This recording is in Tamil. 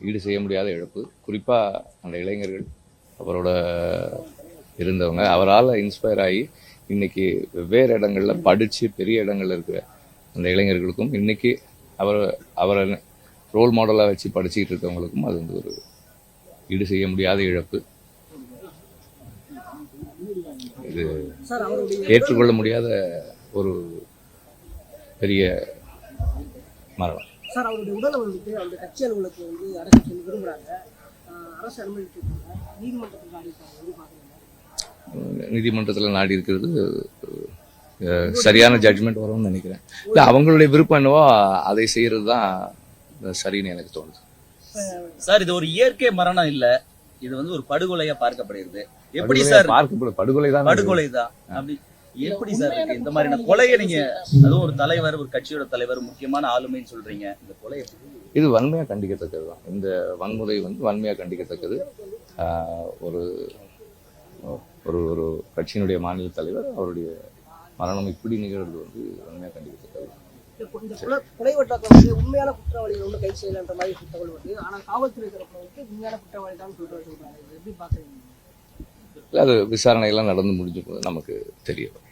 ஈடு செய்ய முடியாத இழப்பு. குறிப்பாக அந்த இளைஞர்கள் அவரோட இருந்தவங்க அவரால் இன்ஸ்பயர் ஆகி இன்னைக்கு வெவ்வேறு இடங்கள்ல படித்து பெரிய இடங்கள்ல இருக்கிற அந்த இளைஞர்களுக்கும் இன்னைக்கு அவர் அவரை ரோல் மாடலாக வச்சு படிச்சுக்கிட்டு இருக்கவங்களுக்கும் அது வந்து ஒரு ஈடு செய்ய முடியாத இழப்பு. இது ஏற்றுக்கொள்ள முடியாத ஒரு பெரிய மரணம். சார் அவருடைய உடலை வந்துட்டு அந்த கட்சி அலுவலகத்தில் வந்து அடக்க சொல்லி விரும்புறாங்க. ஆஹ் அரசு அனுமதிச்சிருக்காங்க நீதிமன்றத்தில் பாக்குறீங்க நீதிமன்றத்தில் நாடி இருக்கிறது சரியான ஜட்ஜ்மெண்ட் வரும்னு நினைக்கிறேன். இல்லை அவங்களுடைய விருப்பம் என்னவோ அதை செய்யறது தான் சரின்னு எனக்கு தோணுது. சார் இது ஒரு இயற்கை மரணம் இல்ல. இது வந்து ஒரு படுகொலையா பார்க்கப்படுகிறது. எப்படி சார்? பார்க்கப்பட படுகொலை தான் படுகொலை தான். அப்படி எப்படி சார் இருக்கு? இந்த மாதிரியான கொலையை நீங்க அதுவும் ஒரு தலைவர் ஒரு கட்சியோட தலைவர் முக்கியமான ஆளுமைன்னு சொல்றீங்க. இந்த கொலை எப்படி? இது வன்மையாக கண்டிக்கத்தக்கது தான். இந்த வன்முறை வந்து வன்மையாக கண்டிக்கத்தக்கது. ஒரு ஒரு ஒரு கட்சியினுடைய மாநில தலைவர் அவருடைய மரணம் இப்படி நிகழ்வது வந்து வன்மையாக கண்டிக்கத்தக்கது கொலை கொலை வட்டாக்கம் வந்து உண்மையான குற்றவாளிகள் ஒன்றும் கைது செய்யலன்ற மாதிரி ஒரு தகவல் வருது ஆனால் காவல்துறை தரப்புல வந்து உண்மையான குற்றவாளி தான் சொல்லிட்டு சொல்றாங்க. இது எப்படி பாக்குறீங்க இல்லை அது விசாரணையெல்லாம் நடந்து முடிஞ்ச போது நமக்கு தெரிய வரும்